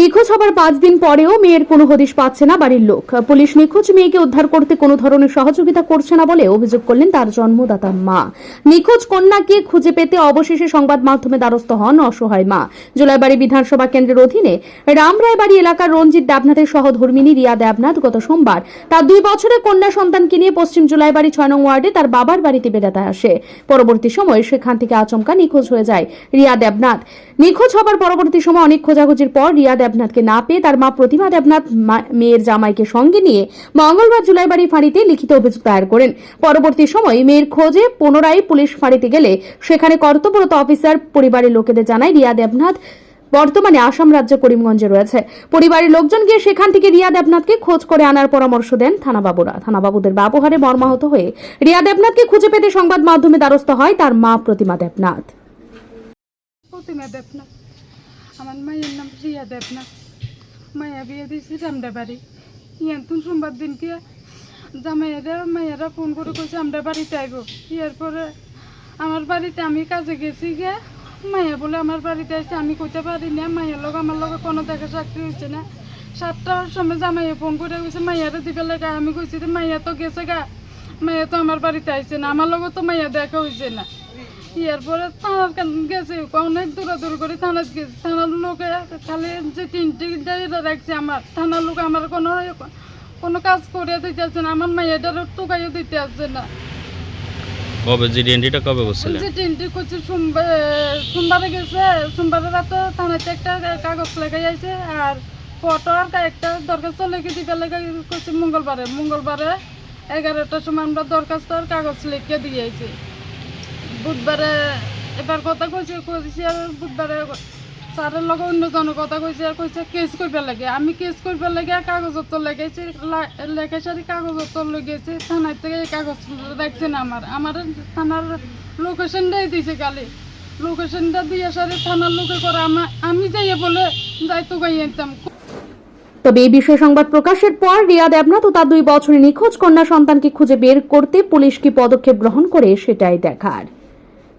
নিখোঁজ হবার পাঁচ দিন পরেও মেয়ের কোনো হদিশ পাচ্ছে না বাড়ির লোক। পুলিশ নিখোঁজ মেয়েকে উদ্ধার করতে কোনো ধরনের সহযোগিতা করছে না বলে অভিযোগ করলেন তার জন্মদাতা মা। নিখোঁজ কন্যাকে খুঁজে পেতে অবশেষে সংবাদ মাধ্যমে দ্বারস্থ হন অসহায় মা। জুলাইবাড়ি বিধানসভা কেন্দ্রের অধীনে রামরায়বাড়ি এলাকার রঞ্জিত দেবনাথের সহধর্মিনী রিয়া দেবনাথ গত সোমবার তার দুই বছরের কন্যা সন্তানকে নিয়ে পশ্চিম জুলাইবাড়ি ছয় নং ওয়ার্ডে তার বাবার বাড়িতে বেড়াতে আসে। পরবর্তী সময়ে সেখান থেকে আচমকা নিখোঁজ হয়ে যায় রিয়া দেবনাথ। নিখোঁজ হবার পরবর্তী সময় অনেক খোঁজাখুঁজির পর রিয়া দেবনাথকে না পেয়ে তার মা প্রতিমা দেবনাথ মেয়ের জামাইকে সঙ্গে নিয়ে মঙ্গলবার জুলাই বাড়ি ফাঁড়িতে লিখিত অভিযোগ দায়ের করেন। পরবর্তী সময় মেয়ের খোঁজে পুনরায় পুলিশ ফাঁড়িতে গেলে সেখানে কর্তব্যরত অফিসার, পরিবারের লোকেদের জানায় রিয়া দেবনাথ বর্তমানে আসাম রাজ্য করিমগঞ্জে রয়েছে। পরিবারের লোকজন গিয়ে সেখান থেকে রিয়া দেবনাথকে খোঁজ করে আনার পরামর্শ দেন থানাবাবুরা। থানাবাবুদের ব্যবহারে মর্মাহত হয়ে রিয়া দেবনাথকে খুঁজে পেতে সংবাদ মাধ্যমে দ্বারস্থ হয় তার মা প্রতিমা দেবনাথ। প্রতিমা দেবনাথ আমার মায়ের নাম রিয়া দেবনাথ মায়া বিয়ে দিয়েছি রামডা বাড়ি ইয়ান সোমবার দিনকে জামাইয়েরা, মায়েরা ফোন করে কইছে, আমরা বাড়িতে আইব। ইয়ার পরে আমার বাড়িতে আমি কাজে গেছি গিয়ে মায়া বলে, আমার বাড়িতে আসছে আমি কইতে পারি না। মায়ের লোক আমার লগে কোনো দেখা চাকরি হয়েছে না। সাতটার সময় জামাইয়ে ফোন করে কইছে মাইয়ারে দিবে লাগে। আমি কইছি মাইয়া তো গেছে গা। মাইয়া তো আমার বাড়িতে আইছে না। আমার লগে তো মাইয়া দেখা হয়েছে না। ইয়ার পরে থানার গেছে অনেক দূরাদূর করে থানাত গেছে। থানার লোকে খালি যে তিনটি ডায়েরি রাখছে আমার থানার লোক আমার কোনো কোনো কাজ করে দিতে আসছে না আমার মাইয়াটার টুকাইও দিতে আসছে না। কবে? জিডিএনডিটা কবে করছিলেন? যে তিনটি করছে সোমবার সোমবারে গেছে সোমবারে রাতে থানাতে একটা কাগজ যাইছে আর ফটো আর একটা দরখাস্ত লিখে দিবে লেগে করছে মঙ্গলবারে। মঙ্গলবারে এগারোটার সময় আমরা দরখাস্ত আর কাগজ লিখে দিয়েছি বুধবারে এবার কথা কইছে কইছে আর বুধবারে স্যারের লগে অন্যজনের কথা কইছে আর কইছে কেস করবে লাগে। আমি কেস করবে লাগে, কাগজপত্র লেগেছি লেখা সারি কাগজপত্র লেগেছি, থানার থেকে এই কাগজ রাখছে না আমার। আমার থানার লোকেশনটাই দিছে কালি লোকেশনটা দিয়ে সারি থানার লোকে করে আমার আমি যাইয়ে বলে যাই তো গাইয়ে আনতাম। তবে এই বিষয়ে সংবাদ প্রকাশের পর রিয়া দেবনাথ ও তার দুই বছরের নিখোঁজ কন্যা সন্তানকে খুঁজে বের করতে পুলিশ কি পদক্ষেপ গ্রহণ করে সেটাই দেখার।